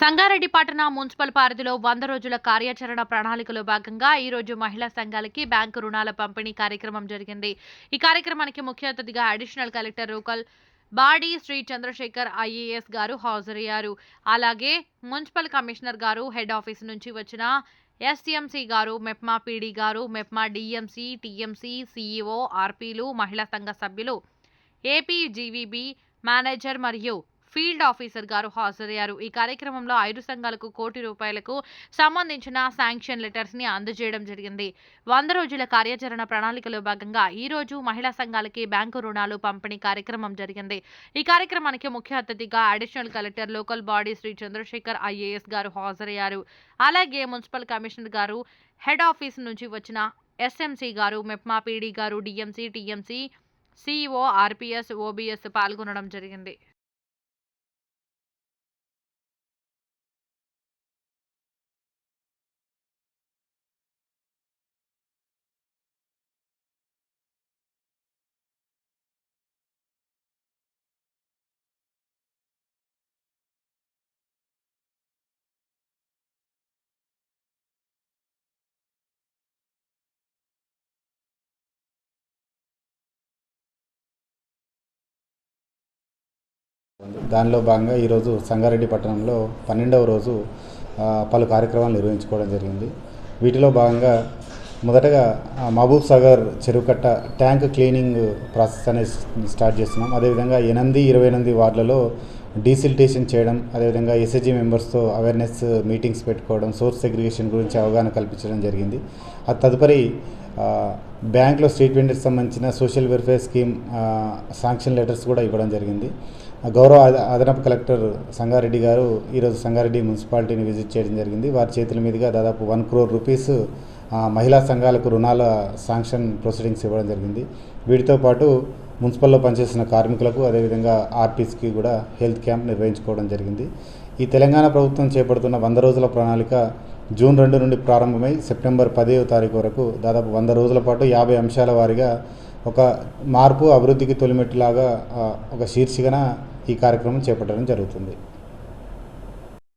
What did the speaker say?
సంగారెడ్డి పట్టణ మున్సిపల్ పరిధిలో వంద రోజుల కార్యాచరణ ప్రణాళికలో భాగంగా ఈ రోజు మహిళా సంఘాలకి బ్యాంకు రుణాల పంపిణీ కార్యక్రమం జరిగింది. ఈ కార్యక్రమానికి ముఖ్య అతిథిగా additional collector రూకల్ body Shri Chandrasekhar I A S garu హాజరయ్యారు. అలాగే municipal commissioner garu head office నుంచి వచ్చిన S T M C garu MEPMA P D garu MEPMA D M C T M C C E O ఆర్పీలు మహిళా సంఘ సభ్యులు AP GVB manager మరియు field officer గారు హాజరయ్యారు. ఈ కార్యక్రమంలో ఐదు సంఘాలకు కోటి రూపాయలకు సంబంధించిన శాంక్షన్ లెటర్స్ని అందజేయడం జరిగింది. వంద రోజుల కార్యాచరణ ప్రణాళికలో భాగంగా ఈ రోజు మహిళా సంఘాలకి బ్యాంకు రుణాలు పంపిణీ కార్యక్రమం జరిగింది. ఈ కార్యక్రమానికి ముఖ్య అతిథిగా additional collector local body Shri Chandrashekar IAS గారు హాజరయ్యారు. అలాగే మున్సిపల్ కమిషనర్ గారు హెడ్ ఆఫీస్ నుంచి వచ్చిన ఎస్ఎంసీ గారు మెప్మా పీడీ గారు DMC TMC CEO RPs OBs పాల్గొనడం జరిగింది. దానిలో భాగంగా ఈరోజు సంగారెడ్డి పట్టణంలో పన్నెండవ రోజు పలు కార్యక్రమాలు నిర్వహించుకోవడం జరిగింది. వీటిలో భాగంగా మొదటగా మహబూబ్ సాగర్ చెరువుకట్ట ట్యాంక్ క్లీనింగ్ ప్రాసెస్ అనేది స్టార్ట్ చేస్తున్నాం. అదేవిధంగా ఎనిమిది ఇరవై ఎనిమిది వార్డులలో డీసిల్టేషన్ చేయడం అదేవిధంగా ఎస్ఎస్జి మెంబర్స్తో అవేర్నెస్ మీటింగ్స్ పెట్టుకోవడం సోర్స్ సెగ్రిగేషన్ గురించి అవగాహన కల్పించడం జరిగింది. ఆ తదుపరి బ్యాంక్లో స్టేట్ వెండర్కి సంబంధించిన social welfare scheme sanction letters కూడా ఇవ్వడం జరిగింది. గౌరవ అదనపు కలెక్టర్ సంగారెడ్డి గారు ఈరోజు సంగారెడ్డి మున్సిపాలిటీని విజిట్ చేయడం జరిగింది. వారి చేతుల మీదుగా దాదాపు వన్ క్రోర్ రూపీస్ మహిళా సంఘాలకు రుణాల శాంక్షన్ ప్రొసీడింగ్స్ ఇవ్వడం జరిగింది. వీటితో పాటు మున్సిపల్లో పనిచేసిన కార్మికులకు అదేవిధంగా ఆర్పీస్కి కూడా హెల్త్ క్యాంప్ నిర్వహించుకోవడం జరిగింది. ఈ తెలంగాణ ప్రభుత్వం చేపడుతున్న వంద రోజుల ప్రణాళిక జూన్ రెండు నుండి ప్రారంభమై సెప్టెంబర్ పదవ తారీఖు వరకు దాదాపు వంద రోజుల పాటు యాభై అంశాల వారీగా ఒక మార్పు అభివృద్ధికి తొలిమెట్టులాగా ఒక శీర్షికన ఈ కార్యక్రమం చేపట్టడం జరుగుతుంది.